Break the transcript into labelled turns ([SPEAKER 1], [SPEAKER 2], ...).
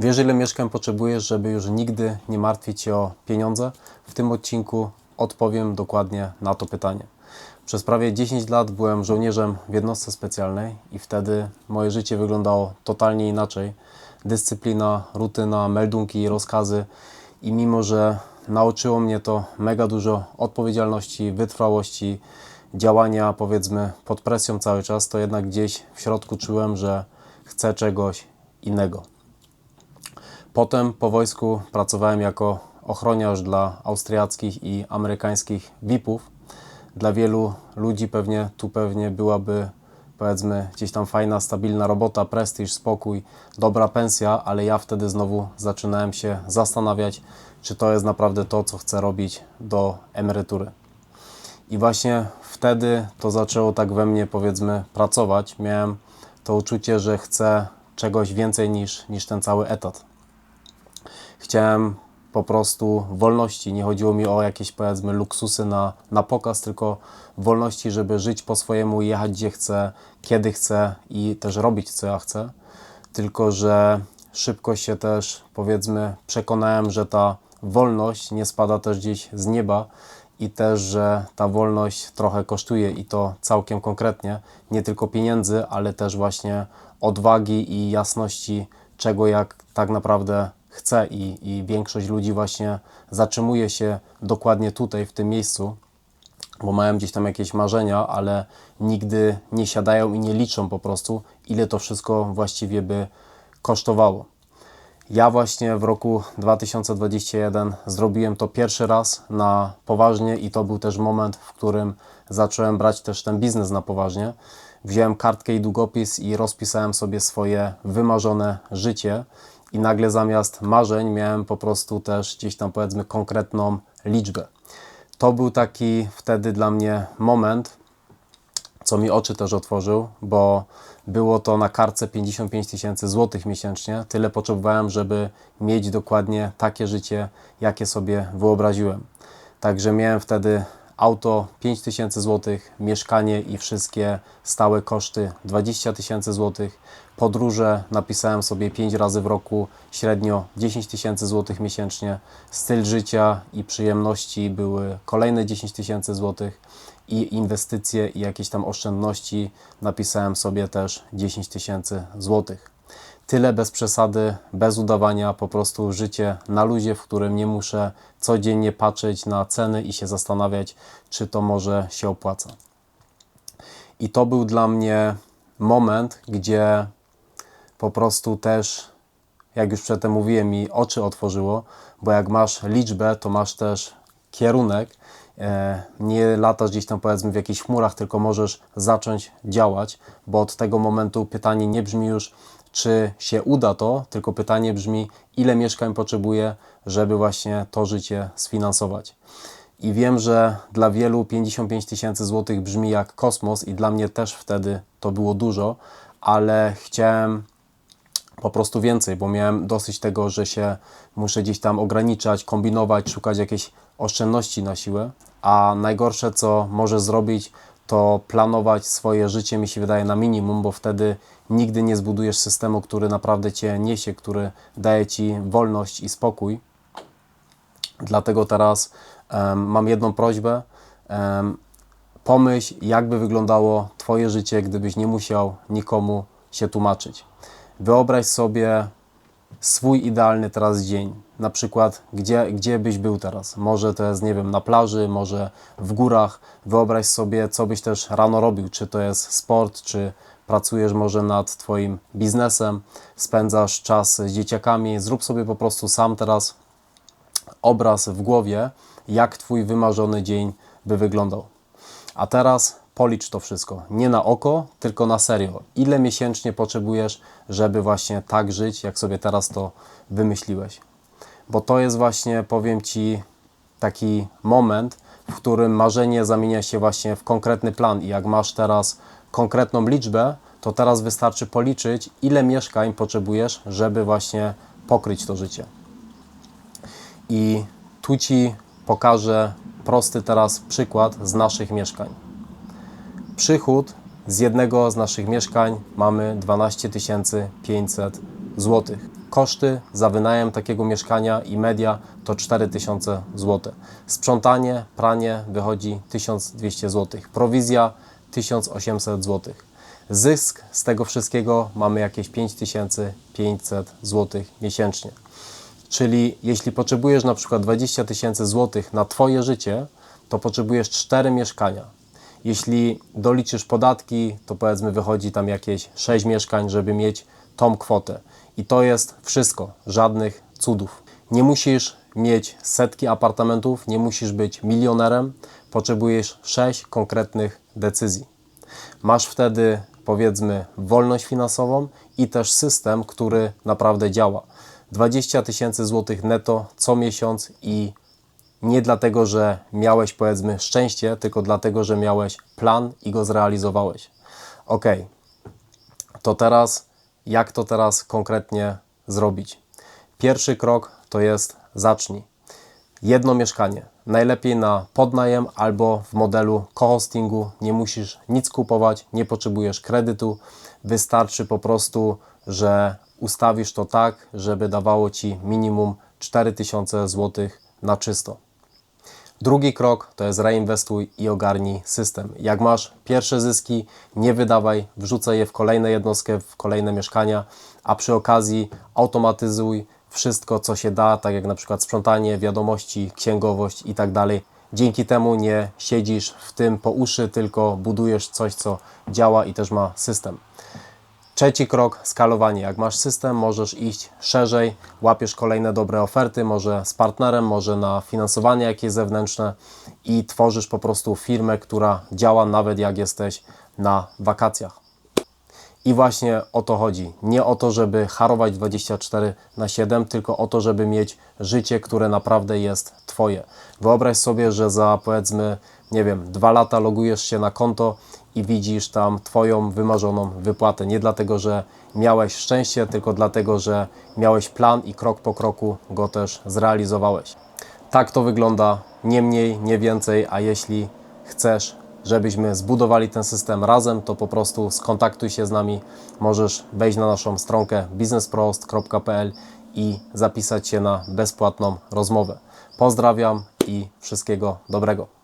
[SPEAKER 1] Wiesz, ile mieszkań potrzebujesz, żeby już nigdy nie martwić się o pieniądze? W tym odcinku odpowiem dokładnie na to pytanie. Przez prawie 10 lat byłem żołnierzem w jednostce specjalnej i wtedy moje życie wyglądało totalnie inaczej. Dyscyplina, rutyna, meldunki, rozkazy i mimo, że nauczyło mnie to mega dużo odpowiedzialności, wytrwałości, działania powiedzmy pod presją cały czas, to jednak gdzieś w środku czułem, że chcę czegoś innego. Potem po wojsku pracowałem jako ochroniarz dla austriackich i amerykańskich VIP-ów. Dla wielu ludzi pewnie tu pewnie byłaby powiedzmy gdzieś tam fajna, stabilna robota, prestiż, spokój, dobra pensja, ale ja wtedy znowu zaczynałem się zastanawiać, czy to jest naprawdę to, co chcę robić do emerytury. I właśnie wtedy to zaczęło tak we mnie, powiedzmy, pracować. Miałem to uczucie, że chcę czegoś więcej niż, niż ten cały etat. Chciałem po prostu wolności. Nie chodziło mi o jakieś, powiedzmy, luksusy na, na pokaz, tylko wolności, żeby żyć po swojemu, jechać gdzie chcę, kiedy chcę i też robić, co ja chcę. Tylko, że szybko się też, powiedzmy, przekonałem, że ta wolność nie spada też gdzieś z nieba i też, że ta wolność trochę kosztuje i to całkiem konkretnie, nie tylko pieniędzy, ale też właśnie odwagi i jasności, czego jak tak naprawdę chce i, i większość ludzi właśnie zatrzymuje się dokładnie tutaj, w tym miejscu, bo mają gdzieś tam jakieś marzenia, ale nigdy nie siadają i nie liczą po prostu, ile to wszystko właściwie by kosztowało. Ja właśnie w roku 2021 zrobiłem to pierwszy raz na poważnie i to był też moment, w którym zacząłem brać też ten biznes na poważnie. Wziąłem kartkę i długopis i rozpisałem sobie swoje wymarzone życie i nagle zamiast marzeń miałem po prostu też gdzieś tam powiedzmy konkretną liczbę. To był taki wtedy dla mnie moment, co mi oczy też otworzył, bo było to na kartce 55 tysięcy złotych miesięcznie. Tyle potrzebowałem, żeby mieć dokładnie takie życie, jakie sobie wyobraziłem. Także miałem wtedy auto 5 tysięcy złotych, mieszkanie i wszystkie stałe koszty 20 tysięcy złotych. Podróże napisałem sobie 5 razy w roku, średnio 10 tysięcy złotych miesięcznie. Styl życia i przyjemności były kolejne 10 tysięcy złotych i inwestycje i jakieś tam oszczędności napisałem sobie też 10 tysięcy złotych. Tyle bez przesady, bez udawania, po prostu życie na luzie, w którym nie muszę codziennie patrzeć na ceny i się zastanawiać, czy to może się opłaca. I to był dla mnie moment, gdzie po prostu też, jak już przedtem mówiłem, mi oczy otworzyło, bo jak masz liczbę, to masz też kierunek. E, Nie latasz gdzieś tam powiedzmy w jakichś chmurach, tylko możesz zacząć działać, bo od tego momentu pytanie nie brzmi już, czy się uda to, tylko pytanie brzmi, ile mieszkań potrzebuję, żeby właśnie to życie sfinansować. I wiem, że dla wielu 55 tysięcy złotych brzmi jak kosmos i dla mnie też wtedy to było dużo, ale chciałem po prostu więcej, bo miałem dosyć tego, że się muszę gdzieś tam ograniczać, kombinować, szukać jakiejś oszczędności na siłę. A najgorsze, co może zrobić, to planować swoje życie, mi się wydaje, na minimum, bo wtedy nigdy nie zbudujesz systemu, który naprawdę cię niesie, który daje ci wolność i spokój. Dlatego teraz em, mam jedną prośbę. Em, pomyśl, jakby wyglądało Twoje życie, gdybyś nie musiał nikomu się tłumaczyć. Wyobraź sobie swój idealny teraz dzień. Na przykład, gdzie, gdzie byś był teraz? Może to jest, nie wiem, na plaży, może w górach. Wyobraź sobie, co byś też rano robił. Czy to jest sport, czy pracujesz może nad Twoim biznesem, spędzasz czas z dzieciakami. Zrób sobie po prostu sam teraz obraz w głowie, jak Twój wymarzony dzień by wyglądał. A teraz policz to wszystko. Nie na oko, tylko na serio. Ile miesięcznie potrzebujesz, żeby właśnie tak żyć, jak sobie teraz to wymyśliłeś? Bo to jest właśnie, powiem Ci, taki moment, w którym marzenie zamienia się właśnie w konkretny plan. I jak masz teraz konkretną liczbę, to teraz wystarczy policzyć, ile mieszkań potrzebujesz, żeby właśnie pokryć to życie. I tu Ci pokażę prosty teraz przykład z naszych mieszkań. Przychód z jednego z naszych mieszkań mamy 12 500 zł. Koszty za wynajem takiego mieszkania i media to 4000 zł. Sprzątanie, pranie wychodzi 1200 zł. Prowizja 1800 zł. Zysk z tego wszystkiego mamy jakieś 5500 zł miesięcznie. Czyli jeśli potrzebujesz na przykład 20 tysięcy złotych na Twoje życie, to potrzebujesz 4 mieszkania. Jeśli doliczysz podatki, to powiedzmy wychodzi tam jakieś 6 mieszkań, żeby mieć tą kwotę. I to jest wszystko, żadnych cudów. Nie musisz mieć setki apartamentów, nie musisz być milionerem, potrzebujesz 6 konkretnych decyzji. Masz wtedy, powiedzmy, wolność finansową i też system, który naprawdę działa. 20 tysięcy złotych netto co miesiąc i nie dlatego, że miałeś, powiedzmy, szczęście, tylko dlatego, że miałeś plan i go zrealizowałeś. Ok, to teraz, jak to teraz konkretnie zrobić? Pierwszy krok to jest zacznij. Jedno mieszkanie, najlepiej na podnajem albo w modelu co-hostingu. Nie musisz nic kupować, nie potrzebujesz kredytu. Wystarczy po prostu, że ustawisz to tak, żeby dawało ci minimum 4000 zł na czysto. Drugi krok to jest reinwestuj i ogarnij system. Jak masz pierwsze zyski, nie wydawaj, wrzucaj je w kolejne jednostkę, w kolejne mieszkania, a przy okazji automatyzuj wszystko, co się da, tak jak na przykład sprzątanie, wiadomości, księgowość i tak dalej. Dzięki temu nie siedzisz w tym po uszy, tylko budujesz coś, co działa i też ma system. Trzeci krok, skalowanie. Jak masz system, możesz iść szerzej, łapiesz kolejne dobre oferty, może z partnerem, może na finansowanie jakieś zewnętrzne i tworzysz po prostu firmę, która działa nawet jak jesteś na wakacjach. I właśnie o to chodzi. Nie o to, żeby harować 24 na 7, tylko o to, żeby mieć życie, które naprawdę jest Twoje. Wyobraź sobie, że za powiedzmy, nie wiem, dwa lata logujesz się na konto i widzisz tam Twoją wymarzoną wypłatę. Nie dlatego, że miałeś szczęście, tylko dlatego, że miałeś plan i krok po kroku go też zrealizowałeś. Tak to wygląda, nie mniej, nie więcej, a jeśli chcesz, żebyśmy zbudowali ten system razem, to po prostu skontaktuj się z nami. Możesz wejść na naszą stronkę biznesprost.pl i zapisać się na bezpłatną rozmowę. Pozdrawiam i wszystkiego dobrego.